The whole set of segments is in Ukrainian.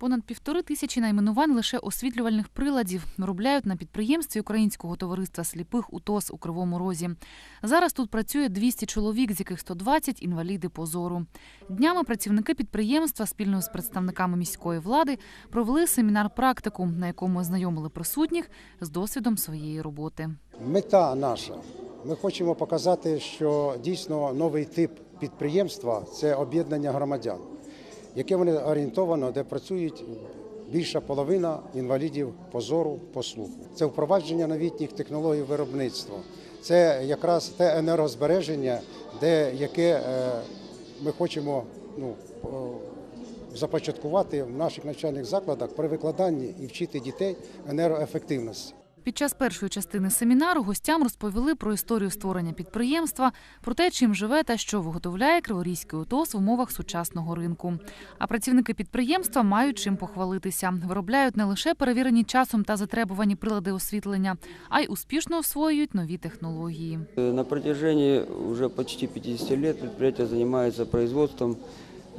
Понад півтори тисячі найменувань лише освітлювальних приладів виробляють на підприємстві Українського товариства сліпих УТОС у Кривому Розі. Зараз тут працює 200 чоловік, з яких 120 – інваліди по зору. Днями працівники підприємства спільно з представниками міської влади провели семінар-практику, на якому ознайомили присутніх з досвідом своєї роботи. Мета наша. Ми хочемо показати, що дійсно новий тип підприємства це об'єднання громадян, яке вони орієнтовано, де працюють більша половина інвалідів по зору, по слуху. Це впровадження новітніх технологій виробництва. Це якраз те енергозбереження, де яке е, ми хочемо ну, започаткувати в наших навчальних закладах при викладанні і вчити дітей енергоефективності. Під час першої частини семінару гостям розповіли про історію створення підприємства, про те, чим живе та що виготовляє Криворізький УТОС в умовах сучасного ринку. А працівники підприємства мають чим похвалитися. Виробляють не лише перевірені часом та затребувані прилади освітлення, а й успішно освоюють нові технології. На протяжении уже почти 50 лет предприятие занимается производством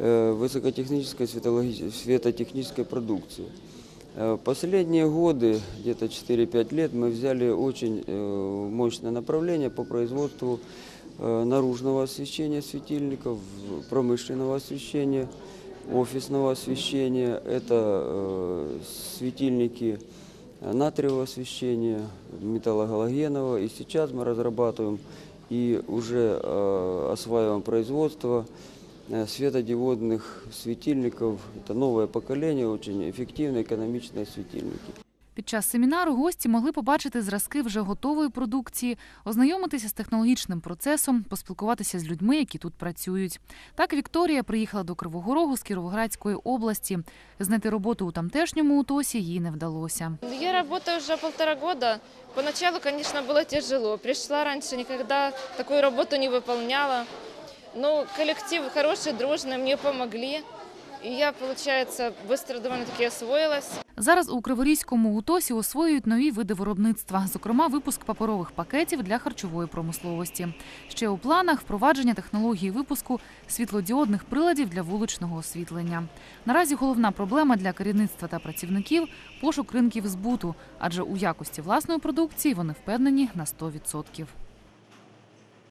э, высокотехнической светологи- светотехнической продукции. Э, Последние годы, где-то 4-5 лет, мы взяли очень э, мощное направление по производству э, наружного освещения светильников, промышленного освещения, офисного освещения. Это э, светильники натриевого освещения, металлогалогенового. И сейчас мы разрабатываем и уже э, осваиваем производство э, светодиодных светильников. Это новое поколение, очень эффективные экономичные светильники. Під час семінару гості могли побачити зразки вже готової продукції, ознайомитися з технологічним процесом, поспілкуватися з людьми, які тут працюють. Так Вікторія приїхала до Кривого Рогу з Кіровоградської області. Знайти роботу у тамтешньому УТОСі їй не вдалося. Я работаю уже полтора года. Поначалу, конечно, было тяжело. Пришла раньше, никогда такую работу не выполняла. Но коллектив хороший, дружный, мне помогли. И я, получается, быстро довольно-таки освоилась. Зараз у Криворізькому УТОСі освоюють нові види виробництва, зокрема випуск паперових пакетів для харчової промисловості. Ще у планах впровадження технології випуску світлодіодних приладів для вуличного освітлення. Наразі головна проблема для керівництва та працівників пошук ринків збуту, адже у якості власної продукції вони впевнені на 100%.